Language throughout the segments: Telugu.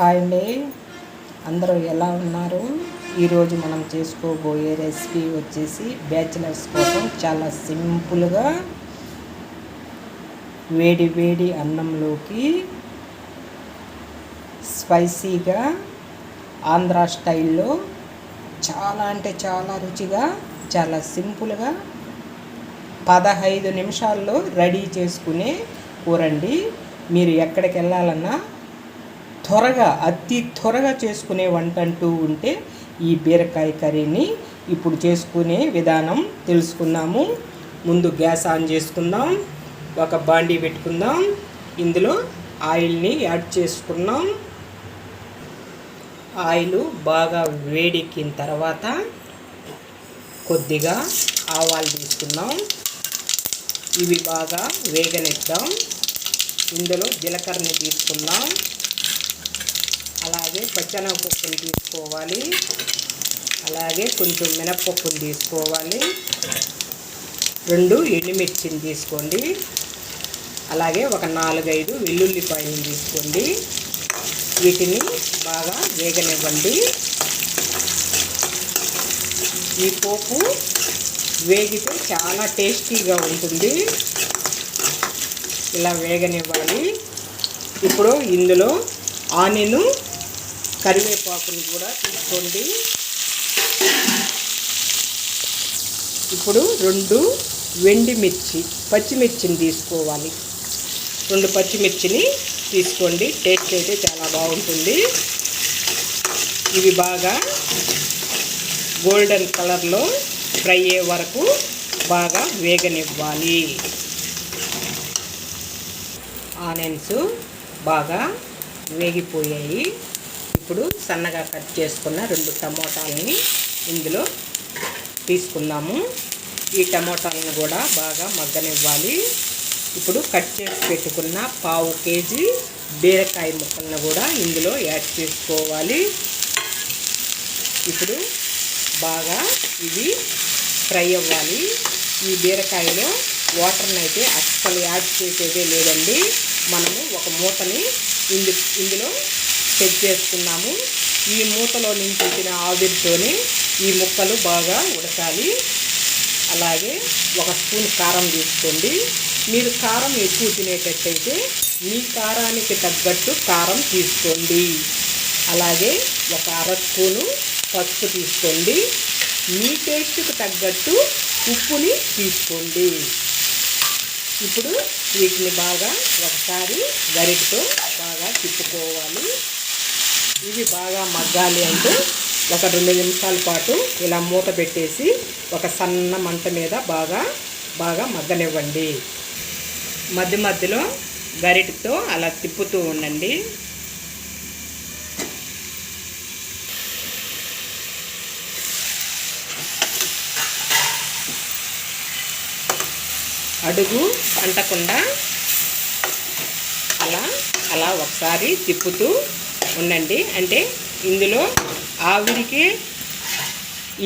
హాయ్ అండి. అందరూ ఎలా ఉన్నారు? ఈరోజు మనం చేసుకోబోయే రెసిపీ వచ్చేసి బ్యాచిలర్స్ కోసం చాలా సింపుల్గా వేడి వేడి అన్నంలోకి స్పైసీగా ఆంధ్ర స్టైల్లో చాలా అంటే చాలా రుచిగా చాలా సింపుల్గా పదహైదు నిమిషాల్లో రెడీ చేసుకునే కూరండి. మీరు ఎక్కడికి వెళ్ళాలన్నా త్వరగా అతి త్వరగా చేసుకునే వంట అంటూ ఉంటే ఈ బీరకాయ కర్రీని ఇప్పుడు చేసుకునే విధానం తెలుసుకుందాము. ముందు గ్యాస్ ఆన్ చేసుకుందాం. ఒక బాండీ పెట్టుకుందాం. ఇందులో ఆయిల్ని యాడ్ చేసుకున్నాం. ఆయిల్ బాగా వేడెక్కిన తర్వాత కొద్దిగా ఆవాలు తీసుకుందాం. ఇవి బాగా వేగనిద్దాం ఇందులో జీలకర్రని తీసుకుందాం. అలాగే పచ్చెనగపప్పుని తీసుకోవాలి. అలాగే కొంచెం మినప్పప్పుని తీసుకోవాలి. రెండు ఎండుమిర్చిని తీసుకోండి. అలాగే ఒక నాలుగైదు వెల్లుల్లిపాయలు తీసుకోండి. వీటిని బాగా వేగనివ్వండి. ఈ పోపు వేగితే చాలా టేస్టీగా ఉంటుంది. ఇలా వేగనివ్వాలి. ఇప్పుడు ఇందులో ఆనియను కరివేపాకుని కూడా తీసుకోండి. ఇప్పుడు రెండు వెండి మిర్చి పచ్చిమిర్చిని తీసుకోవాలి. రెండు పచ్చిమిర్చిని తీసుకోండి. టేస్ట్ అయితే చాలా బాగుంటుంది. ఇవి బాగా గోల్డెన్ కలర్లో ఫ్రై అయ్యే వరకు బాగా వేగనివ్వాలి. ఆనియన్స్ బాగా వేగిపోయాయి. ఇప్పుడు సన్నగా కట్ చేసుకున్న రెండు టమోటాలని ఇందులో తీసుకుందాము. ఈ టమోటాలను కూడా బాగా మగ్గనివ్వాలి. ఇప్పుడు కట్ చేసి పెట్టుకున్న పావు కేజీ బీరకాయ ముక్కలను కూడా ఇందులో యాడ్ చేసుకోవాలి. ఇప్పుడు బాగా ఇవి ఫ్రై అవ్వాలి. ఈ బీరకాయలో వాటర్ని అయితే అస్సలు యాడ్ చేసేదే లేదండి. మనము ఒక మూతని ఇందు ఇందులో సెట్ చేసుకున్నాము. ఈ మూతలో నుంచి వచ్చిన ఆవిరితోనే ఈ ముక్కలు బాగా ఉడకాలి. అలాగే ఒక స్పూన్ కారం తీసుకోండి. మీరు కారం ఎక్కువ తినేటట్టయితే మీ కారానికి తగ్గట్టు కారం తీసుకోండి. అలాగే ఒక అర స్పూను పసుపు తీసుకోండి. మీ టేస్ట్కి తగ్గట్టు ఉప్పుని తీసుకోండి. ఇప్పుడు వీటిని బాగా ఒకసారి గరిటితో బాగా తిప్పుకోవాలి. ఇవి బాగా మగ్గాలి అంటే ఒక రెండు నిమిషాల పాటు ఇలా మూత పెట్టేసి ఒక సన్న మంట మీద బాగా బాగా మగ్గనివ్వండి. మధ్య మధ్యలో గరిటతో అలా తిప్పుతూ ఉండండి. అడుగు అంటకుండా అలా అలా ఒకసారి తిప్పుతూ ఉండండి అంటే ఇందులో ఆవిరికి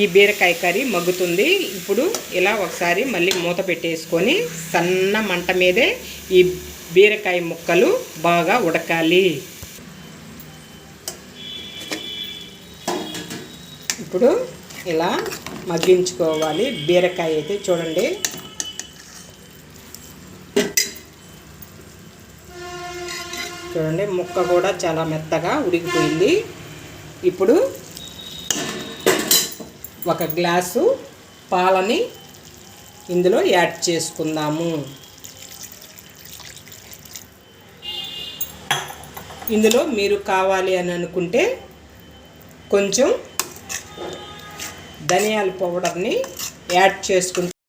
ఈ బీరకాయ కర్రీ మగ్గుతుంది. ఇప్పుడు ఇలా ఒకసారి మళ్ళీ మూత పెట్టేసుకొని సన్న మంట మీదే ఈ బీరకాయ ముక్కలు బాగా ఉడకాలి. ఇప్పుడు ఇలా మగ్గించుకోవాలి. బీరకాయ అయితే చూడండి. చూడండి ముక్క కూడా చాలా మెత్తగా ఉడికిపోయింది. ఇప్పుడు ఒక గ్లాసు పాలని ఇందులో యాడ్ చేసుకుందాము. ఇందులో మీరు కావాలి అని అనుకుంటే కొంచెం ధనియాల పౌడర్ని యాడ్ చేసుకుంటే